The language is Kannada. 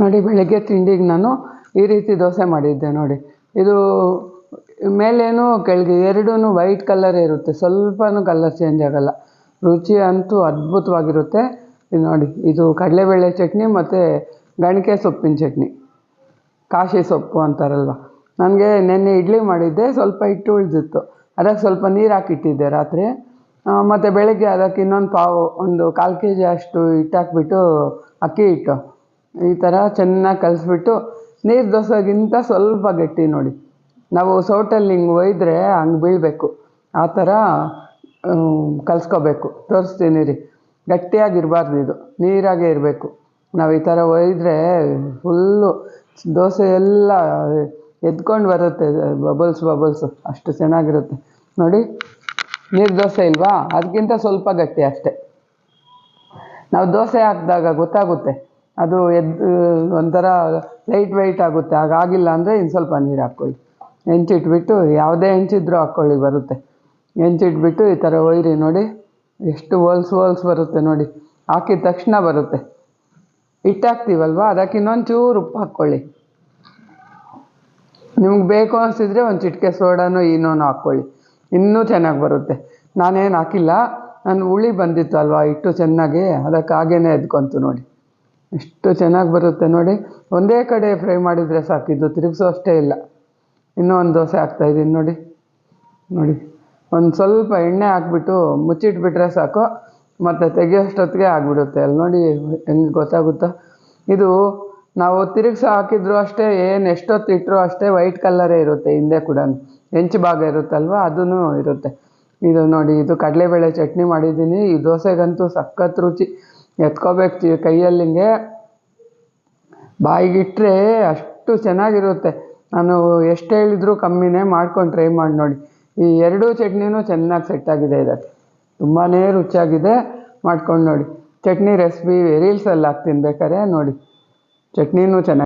ನೋಡಿ, ಬೆಳಗ್ಗೆ ತಿಂಡಿಗೆ ನಾನು ಈ ರೀತಿ ದೋಸೆ ಮಾಡಿದ್ದೆ ನೋಡಿ. ಇದು ಮೇಲೇನು ಕೆಳಗೆ ಎರಡೂ ವೈಟ್ ಕಲರ್ ಇರುತ್ತೆ, ಸ್ವಲ್ಪನೂ ಕಲರ್ ಚೇಂಜ್ ಆಗೋಲ್ಲ. ರುಚಿ ಅಂತೂ ಅದ್ಭುತವಾಗಿರುತ್ತೆ. ಇದು ನೋಡಿ, ಇದು ಕಡಲೆಬೇಳೆ ಚಟ್ನಿ ಮತ್ತು ಗಣಿಕೆ ಸೊಪ್ಪಿನ ಚಟ್ನಿ. ಕಾಶಿ ಸೊಪ್ಪು ಅಂತಾರಲ್ವ. ನನಗೆ ನೆನ್ನೆ ಇಡ್ಲಿ ಮಾಡಿದ್ದೆ, ಸ್ವಲ್ಪ ಹಿಟ್ಟು ಉಳಿದಿತ್ತು. ಅದಕ್ಕೆ ಸ್ವಲ್ಪ ನೀರು ಹಾಕಿಟ್ಟಿದ್ದೆ ರಾತ್ರಿ. ಮತ್ತು ಬೆಳಗ್ಗೆ ಅದಕ್ಕೆ ಇನ್ನೊಂದು ಪಾವು, ಒಂದು ಕಾಲು ಕೆ ಜಿ ಅಷ್ಟು ಹಿಟ್ಟು ಹಾಕ್ಬಿಟ್ಟು ಅಕ್ಕಿ ಹಿಟ್ಟು. ಈ ಥರ ಚೆನ್ನಾಗಿ ಕಲಿಸ್ಬಿಟ್ಟು ನೀರು ದೋಸೆಗಿಂತ ಸ್ವಲ್ಪ ಗಟ್ಟಿ ನೋಡಿ. ನಾವು ಸೌಟಲ್ಲಿ ಹಿಂಗೆ ಒಯ್ದರೆ ಹಂಗೆ ಬೀಳಬೇಕು. ಆ ಥರ ಕಲಿಸ್ಕೋಬೇಕು. ತೋರಿಸ್ತೀನಿ ರೀ. ಗಟ್ಟಿಯಾಗಿರಬಾರ್ದು ಇದು. ನೀರಾಗೇ ಇರಬೇಕು. ನಾವು ಈ ಥರ ಒಯ್ದರೆ ಫುಲ್ಲು ದೋಸೆ ಎಲ್ಲ ಎದ್ಕೊಂಡು ಬರುತ್ತೆ, ಬಬಲ್ಸ್ ಬಬಲ್ಸ್. ಅಷ್ಟು ಚೆನ್ನಾಗಿರುತ್ತೆ. ನೋಡಿ, ನೀರು ದೋಸೆ ಇಲ್ವಾ? ಅದಕ್ಕಿಂತ ಸ್ವಲ್ಪ ಗಟ್ಟಿ ಅಷ್ಟೆ. ನಾವು ದೋಸೆ ಹಾಕಿದಾಗ ಗೊತ್ತಾಗುತ್ತೆ. ಅದು ಎದ್ದು ಒಂಥರ ಲೈಟ್ ವೆಯ್ಟ್ ಆಗುತ್ತೆ. ಹಾಗಾಗಿಲ್ಲ ಅಂದರೆ ಇನ್ನು ಸ್ವಲ್ಪ ನೀರು ಹಾಕ್ಕೊಳ್ಳಿ. ಹೆಂಚಿಟ್ಬಿಟ್ಟು ಯಾವುದೇ ಹೆಂಚಿದ್ರೂ ಹಾಕ್ಕೊಳ್ಳಿ, ಬರುತ್ತೆ. ಹೆಂಚಿಟ್ಬಿಟ್ಟು ಈ ಥರ ಒಯ್ರಿ ನೋಡಿ. ಎಷ್ಟು ಹೋಲ್ಸ್ ಹೋಲ್ಸ್ ಬರುತ್ತೆ ನೋಡಿ. ಹಾಕಿದ ತಕ್ಷಣ ಬರುತ್ತೆ. ಹಿಟ್ಟು ಹಾಕ್ತೀವಲ್ವ ಅದಕ್ಕೆ ಇನ್ನೊಂದು ಚೂರು ಉಪ್ಪು ಹಾಕ್ಕೊಳ್ಳಿ. ನಿಮ್ಗೆ ಬೇಕು ಅನಿಸಿದ್ರೆ ಒಂದು ಚಿಟಿಕೆ ಸೋಡಾನೋ ಇನ್ನೊಂದು ಹಾಕ್ಕೊಳ್ಳಿ. ಇನ್ನೂ ಚೆನ್ನಾಗಿ ಬರುತ್ತೆ. ನಾನೇನು ಹಾಕಿಲ್ಲ. ನಾನು ಹುಳಿ ಬಂದಿತ್ತು ಅಲ್ವಾ ಹಿಟ್ಟು ಚೆನ್ನಾಗಿ? ಅದಕ್ಕೆ ಹಾಗೇ ಎದ್ಕೊಂತು ನೋಡಿ. ಎಷ್ಟು ಚೆನ್ನಾಗಿ ಬರುತ್ತೆ ನೋಡಿ. ಒಂದೇ ಕಡೆ ಫ್ರೈ ಮಾಡಿದರೆ ಸಾಕಿದ್ದು ತಿರುಗಿಸೋ ಅಷ್ಟೇ ಇಲ್ಲ. ಇನ್ನೂ ಒಂದು ದೋಸೆ ಹಾಕ್ತಾಯಿದ್ದೀನಿ ನೋಡಿ. ನೋಡಿ. ಒಂದು ಸ್ವಲ್ಪ ಎಣ್ಣೆ ಹಾಕ್ಬಿಟ್ಟು ಮುಚ್ಚಿಟ್ಬಿಟ್ರೆ ಸಾಕು. ಮತ್ತು ತೆಗಿಯೋಷ್ಟೊತ್ತಿಗೆ ಆಗಿಬಿಡುತ್ತೆ. ಅಲ್ಲಿ ನೋಡಿ ಹೆಂಗೆ ಗೊತ್ತಾಗುತ್ತಾ? ಇದು ನಾವು ತಿರುಗಿಸಿ ಹಾಕಿದ್ರು ಅಷ್ಟೇ, ಏನು ಎಷ್ಟೊತ್ತು ಇಟ್ಟರು ಅಷ್ಟೇ ವೈಟ್ ಕಲ್ಲರೇ ಇರುತ್ತೆ ಹಿಂದೆ ಕೂಡ. ಹೆಂಚು ಭಾಗ ಇರುತ್ತಲ್ವ? ಅದೂ ಇರುತ್ತೆ. ಇದು ನೋಡಿ, ಇದು ಕಡಲೆಬೇಳೆ ಚಟ್ನಿ ಮಾಡಿದ್ದೀನಿ. ಈ ದೋಸೆಗಂತೂ ಸಖತ್ ರುಚಿ. ಎತ್ಕೋಬೇಕು ಕೈಯಲ್ಲಿ ಹಿಂಗೆ. ಬಾಯಿಗಿಟ್ಟರೆ ಅಷ್ಟು ಚೆನ್ನಾಗಿರುತ್ತೆ. ನಾನು ಎಷ್ಟು ಹೇಳಿದರೂ ಕಮ್ಮಿನೇ ಮಾಡ್ಕೊಂಡು ಟ್ರೈ ಮಾಡಿ ನೋಡಿ. ಈ ಎರಡೂ ಚಟ್ನಿನೂ ಚೆನ್ನಾಗಿ ಸೆಟ್ ಆಗಿದೆ ಇದಕ್ಕೆ. ತುಂಬಾ ರುಚಿಯಾಗಿದೆ ಮಾಡ್ಕೊಂಡು ನೋಡಿ. ಚಟ್ನಿ ರೆಸಿಪಿ ರೀಲ್ಸಲ್ಲಿ ಹಾಕ್ತೀನಿ ಬೇಕಾದ್ರೆ ನೋಡಿ. ಚಟ್ನಿನೂ ಚೆನ್ನಾಗಿ